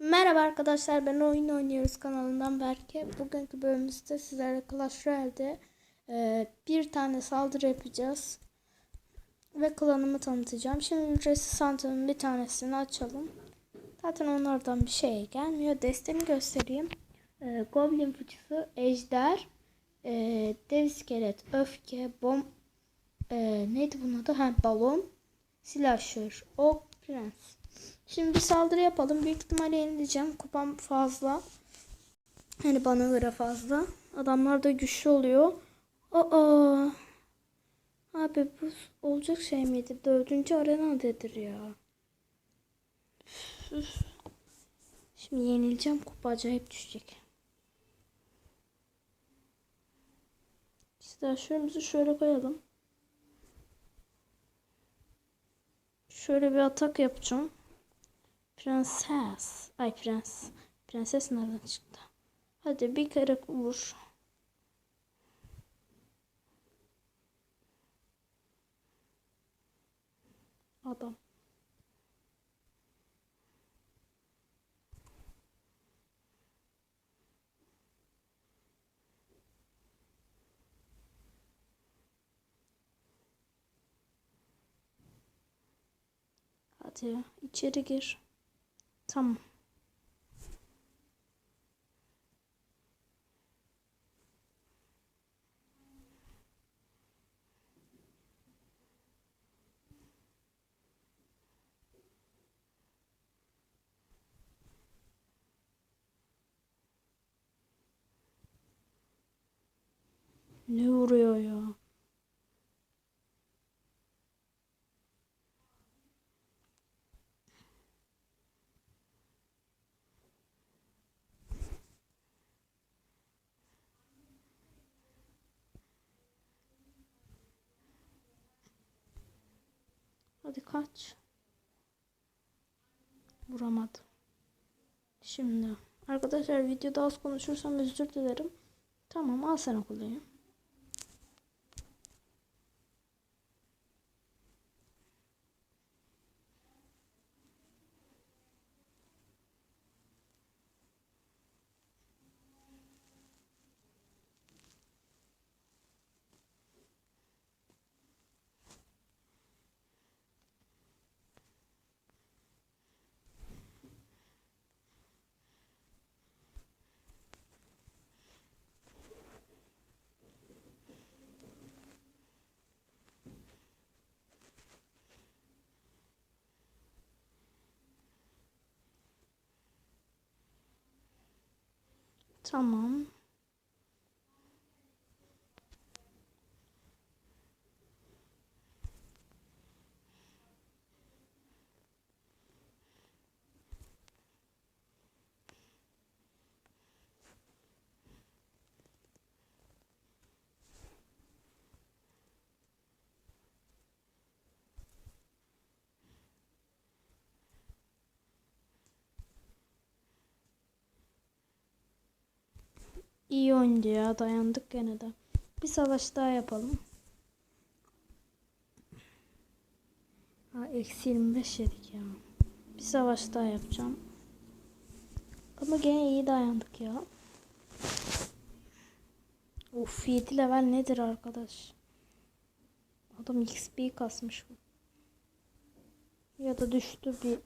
Merhaba arkadaşlar ben oyun oynuyoruz kanalından Berke. Bugünkü bölümümüzde sizlerle Clash Royale'de e, bir tane saldırı yapacağız. Ve klanımı tanıtacağım. Şimdi ücretsiz sanatımın bir tanesini açalım. Zaten onlardan bir şey gelmiyor. Desteni göstereyim. E, Goblin fıçısı, Ejder, e, Dev iskelet, Öfke, Bom... E, neydi bunun adı? Ha, balon, Silahşör, Ok, Prens. Şimdi bir saldırı yapalım. Büyük ihtimalle yenileceğim. Kupam fazla. Hani bana göre fazla. Adamlar da güçlü oluyor. Aa. Abi bu olacak şey miydi? Dördüncü arenadedir ya. Üf. Şimdi yenileceğim. Kupa acayip düşecek. Silahşörümüzü şöyle koyalım. Şöyle bir atak yapacağım. Prenses. Ay prens. Prenses nereden çıktı? Hadi bir kere vur. Adam. Hadi içeri gir. Tamam. Ne vuruyor ya? Hadi kaç. Vuramadım. Şimdi arkadaşlar videoda az konuşursam özür dilerim. Tamam al sen okulayım. Tamam. İyi oyundu ya dayandık gene de. Bir savaş daha yapalım. Ha, eksi 25 yedik ya. Bir savaş daha yapacağım. Ama gene iyi dayandık ya. Of 7 level nedir arkadaş? Adam XP kasmış bu. Ya da düştü bir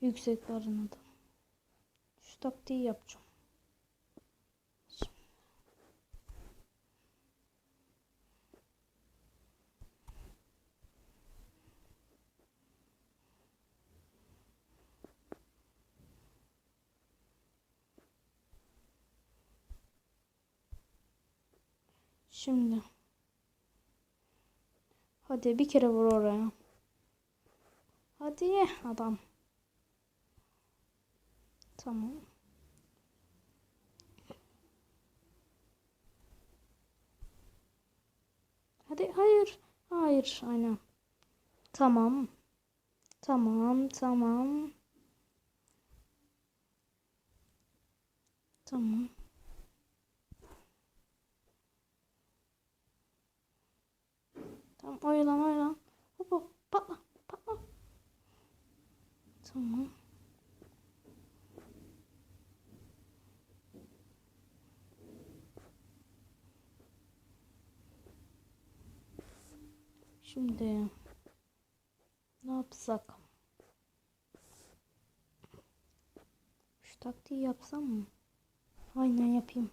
yüksek arenada. Şu taktiği yapacağım. Şimdi. Hadi bir kere vur oraya. Hadi adam. Tamam. Hadi hayır. Hayır aynen. Tamam. Tamam tamam. Tamam. Tamam oyalan oyalan. Hop hop patla patla. Tamam. Şimdi ne yapsak? Şu taktiği yapsam mı? Aynen yapayım.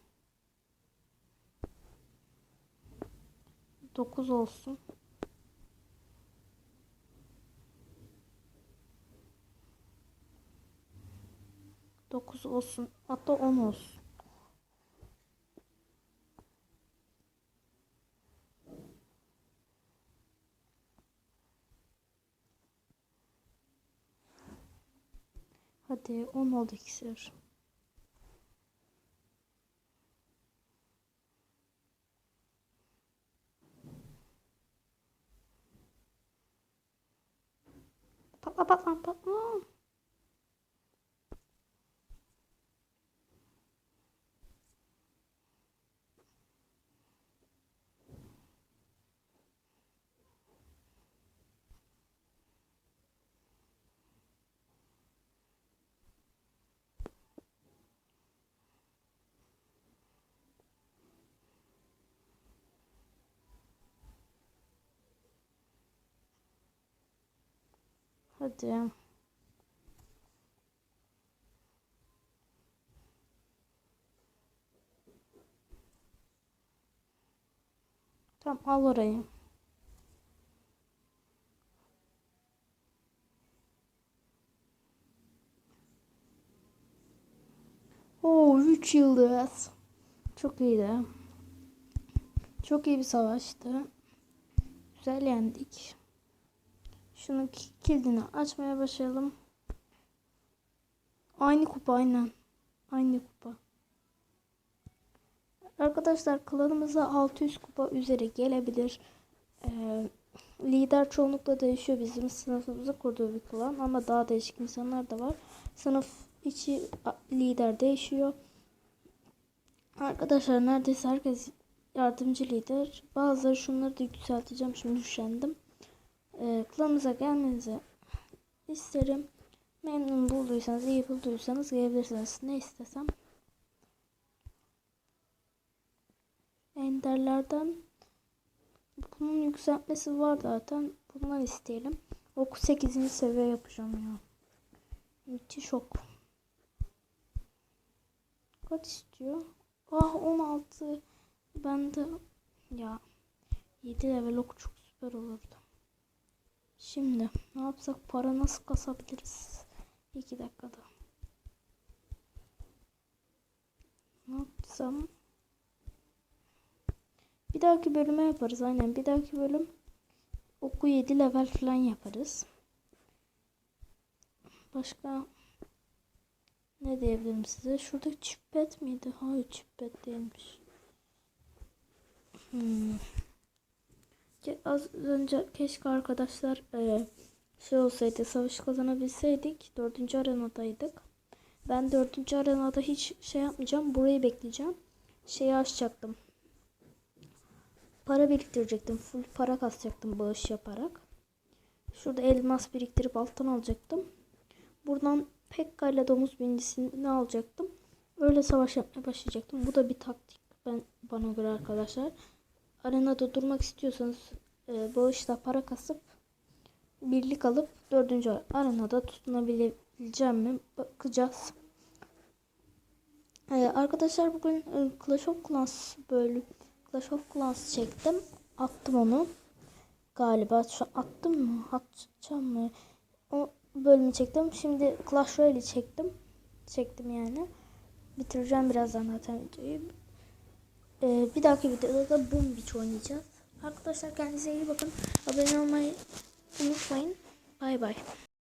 9 olsun. Dokuz olsun. Hatta on olsun. Hadi on oldu iksir. Patla patla patla. Hadi. Tamam al orayı. Oo 3 yıldız. Çok iyiydi. Çok iyi bir savaştı. Güzel yendik. Şunun ki- kilidini açmaya başlayalım. Aynı kupa aynen. Aynı kupa. Arkadaşlar klanımıza 600 kupa üzeri gelebilir. Ee, lider çoğunlukla değişiyor. Bizim sınıfımızı kurduğu bir klan ama daha değişik insanlar da var. Sınıf içi lider değişiyor. Arkadaşlar neredeyse herkes yardımcı lider. Bazıları şunları da yükselteceğim. Şimdi üşendim. Ee, klanımıza gelmenizi isterim. Memnun bulduysanız, iyi bulduysanız gelebilirsiniz. Ne istesem. Enderlerden bunun yükseltmesi var zaten. Bundan isteyelim. Oku 8. seviye yapacağım ya. Müthiş ok. Kaç istiyor? Ah 16. Ben de ya 7 level ok çok süper olurdu. Şimdi ne yapsak para nasıl kasabiliriz? 2 dakikada. Ne yapsam? Bir dahaki bölüme yaparız aynen. Bir dahaki bölüm oku 7 level falan yaparız. Başka ne diyebilirim size? Şurada çipet miydi? Hayır çipet değilmiş. Hmm. Ke- Az önce keşke arkadaşlar e, şey olsaydı savaş kazanabilseydik. Dördüncü arenadaydık. Ben dördüncü arenada hiç şey yapmayacağım. Burayı bekleyeceğim. Şeyi açacaktım. Para biriktirecektim. Full para kasacaktım bağış yaparak. Şurada elmas biriktirip alttan alacaktım. Buradan Pekka ile domuz binisini alacaktım. Öyle savaş yapmaya başlayacaktım. Bu da bir taktik ben bana göre arkadaşlar. Arenada durmak istiyorsanız e, bağışla para kasıp birlik alıp dördüncü arenada tutunabileceğim mi bakacağız. E, arkadaşlar bugün e, Clash of Clans bölüm Clash of Clans çektim. Attım onu. Galiba şu attım mı? Atacağım mı? O bölümü çektim. Şimdi Clash Royale'i çektim. Çektim yani. Bitireceğim birazdan zaten videoyu. Ee, bir dahaki videoda da Boom Beach oynayacağız. Arkadaşlar kendinize iyi bakın. Abone olmayı unutmayın. Bay bay.